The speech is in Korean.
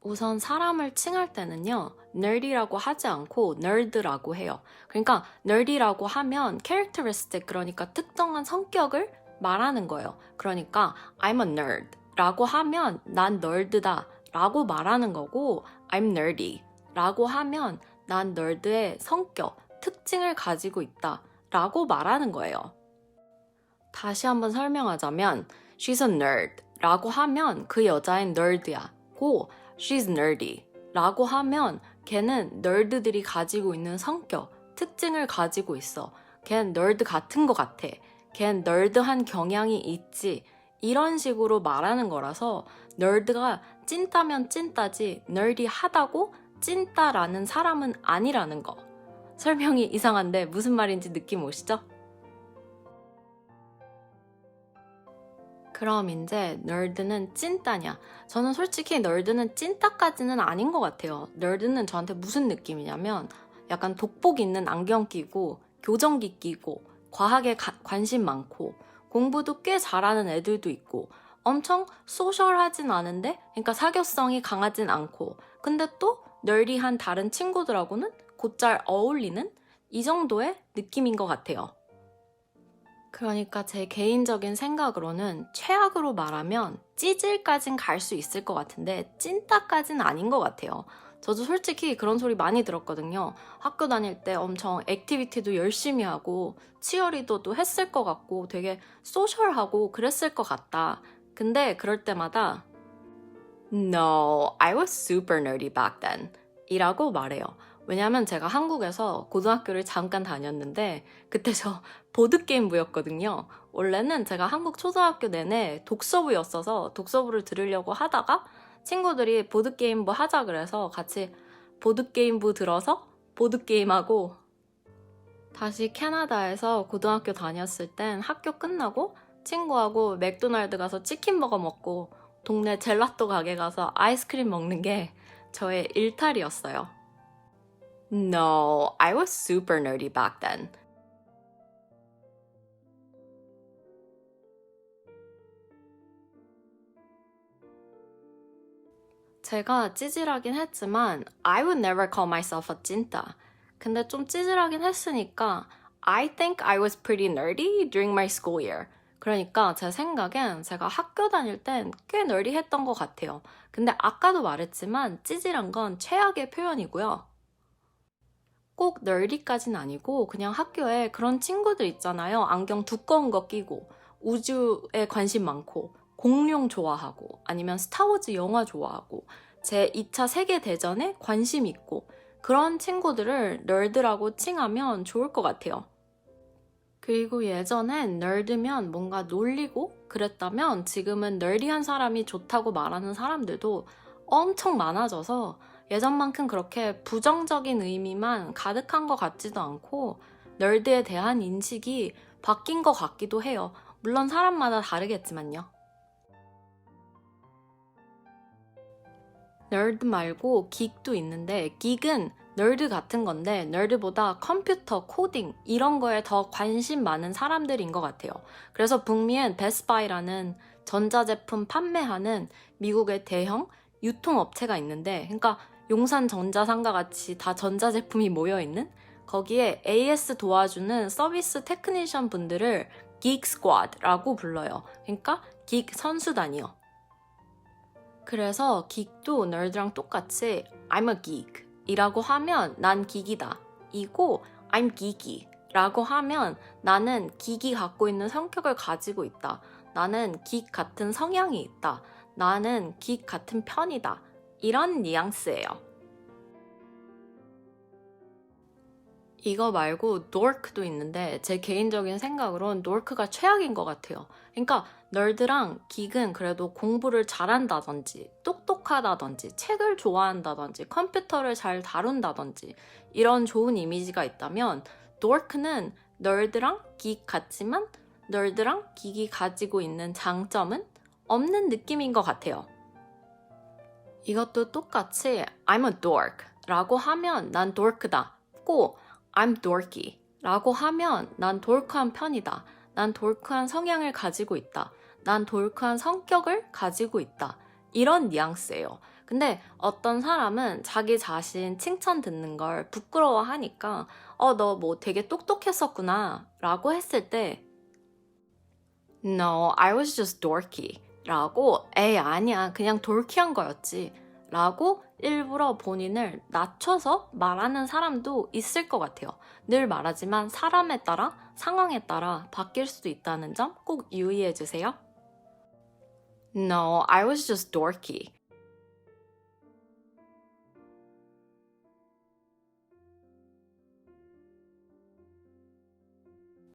우선 사람을 칭할 때는요, nerd이라고 하지 않고 nerd라고 해요. 그러니까 nerd이라고 하면 characteristic, 그러니까 특정한 성격을 말하는 거예요. 그러니까 I'm a nerd 라고 하면 난 nerd다 라고 말하는 거고 I'm nerdy 라고 하면 난 nerd의 성격, 특징을 가지고 있다 라고 말하는 거예요. 다시 한번 설명하자면 She's a nerd 라고 하면 그 여자인 nerd야 고 She's nerdy 라고 하면 걔는 널드들이 가지고 있는 성격, 특징을 가지고 있어. 걘 널드 같은 것 같아. 걘 널드한 경향이 있지. 이런 식으로 말하는 거라서 널드가 찐따면 찐따지 널디하다고 찐따라는 사람은 아니라는 거. 설명이 이상한데 무슨 말인지 느낌 오시죠? 그럼 이제 널드는 찐따냐? 저는 솔직히 널드는 찐따까지는 아닌 것 같아요. 널드는 저한테 무슨 느낌이냐면 약간 돋복 있는 안경 끼고 교정기 끼고 과학에 가- 관심 많고 공부도 꽤 잘하는 애들도 있고 엄청 소셜하진 않은데 그러니까 사교성이 강하진 않고 근데 또 널디한 다른 친구들하고는 곧잘 어울리는 이 정도의 느낌인 것 같아요. 그러니까 제 개인적인 생각으로는 최악으로 말하면 찌질까진 갈 수 있을 것 같은데 찐따까진 아닌 것 같아요. 저도 솔직히 그런 소리 많이 들었거든요. 학교 다닐 때 엄청 액티비티도 열심히 하고 치어리더도 했을 것 같고 되게 소셜하고 그랬을 것 같다. 근데 그럴 때마다 No, I was super nerdy back then. 이라고 말해요. 왜냐면 제가 한국에서 고등학교를 잠깐 다녔는데 그때 저 보드게임부였거든요. 원래는 제가 한국 초등학교 내내 독서부였어서 독서부를 들으려고 하다가 친구들이 보드게임부 하자 그래서 같이 보드게임부 들어서 보드게임하고 다시 캐나다에서 고등학교 다녔을 땐 학교 끝나고 친구하고 맥도날드 가서 치킨버거 먹고 동네 젤라또 가게 가서 아이스크림 먹는 게 저의 일탈이었어요. No, I was super nerdy back then. 제가 찌질하긴 했지만 I would never call myself a 찐따. 근데 좀 찌질하긴 했으니까 I think I was pretty nerdy during my school year. 그러니까 제 생각엔 제가 학교 다닐 땐꽤 nerdy했던 것 같아요. 근데 아까도 말했지만 찌질한 건 최악의 표현이고요. 꼭 nerdy까진 아니고 그냥 학교에 그런 친구들 있잖아요. 안경 두꺼운 거 끼고 우주에 관심 많고 공룡 좋아하고 아니면 스타워즈 영화 좋아하고 제 2차 세계대전에 관심 있고 그런 친구들을 널드라고 칭하면 좋을 것 같아요. 그리고 예전엔 널드면 뭔가 놀리고 그랬다면 지금은 널디한 사람이 좋다고 말하는 사람들도 엄청 많아져서 예전만큼 그렇게 부정적인 의미만 가득한 것 같지도 않고 널드에 대한 인식이 바뀐 것 같기도 해요. 물론 사람마다 다르겠지만요. 널드 말고 긱도 있는데 긱은 널드 같은 건데 널드보다 컴퓨터, 코딩 이런 거에 더 관심 많은 사람들인 것 같아요. 그래서 북미엔 베스바이라는 전자제품 판매하는 미국의 대형 유통업체가 있는데 그러니까 용산 전자상가 같이 다 전자제품이 모여 있는 거기에 AS 도와주는 서비스 테크니션 분들을 Geek Squad라고 불러요. 그러니까 geek 선수단이요. 그래서 geek도 널드랑 똑같이 I'm a geek 이라고 하면 난 기기다. 이고 I'm geeky 라고 하면 나는 기기 갖고 있는 성격을 가지고 있다. 나는 기 같은 성향이 있다. 나는 기 같은 편이다. 이런 뉘앙스예요. 이거 말고 dork도 있는데 제 개인적인 생각으론 dork가 최악인 것 같아요. 그러니까 널드랑 긱은 그래도 공부를 잘한다든지 똑똑하다든지 책을 좋아한다든지 컴퓨터를 잘 다룬다든지 이런 좋은 이미지가 있다면 dork는 널드랑 긱 같지만 널드랑 긱이 가지고 있는 장점은 없는 느낌인 것 같아요. 이것도 똑같이 I'm a dork 라고 하면 난 dork다. 꼭 I'm dorky 라고 하면 난 돌크한 편이다. 난 돌크한 성향을 가지고 있다. 난 돌크한 성격을 가지고 있다. 이런 뉘앙스예요. 근데 어떤 사람은 자기 자신 칭찬 듣는 걸 부끄러워하니까 어, 너 뭐 되게 똑똑했었구나 라고 했을 때 No, I was just dorky 라고 에이 아니야 그냥 돌키한 거였지 라고 일부러 본인을 낮춰서 말하는 사람도 있을 것 같아요. 늘 말하지만 사람에 따라 상황에 따라 바뀔 수도 있다는 점 꼭 유의해 주세요. No, I was just dorky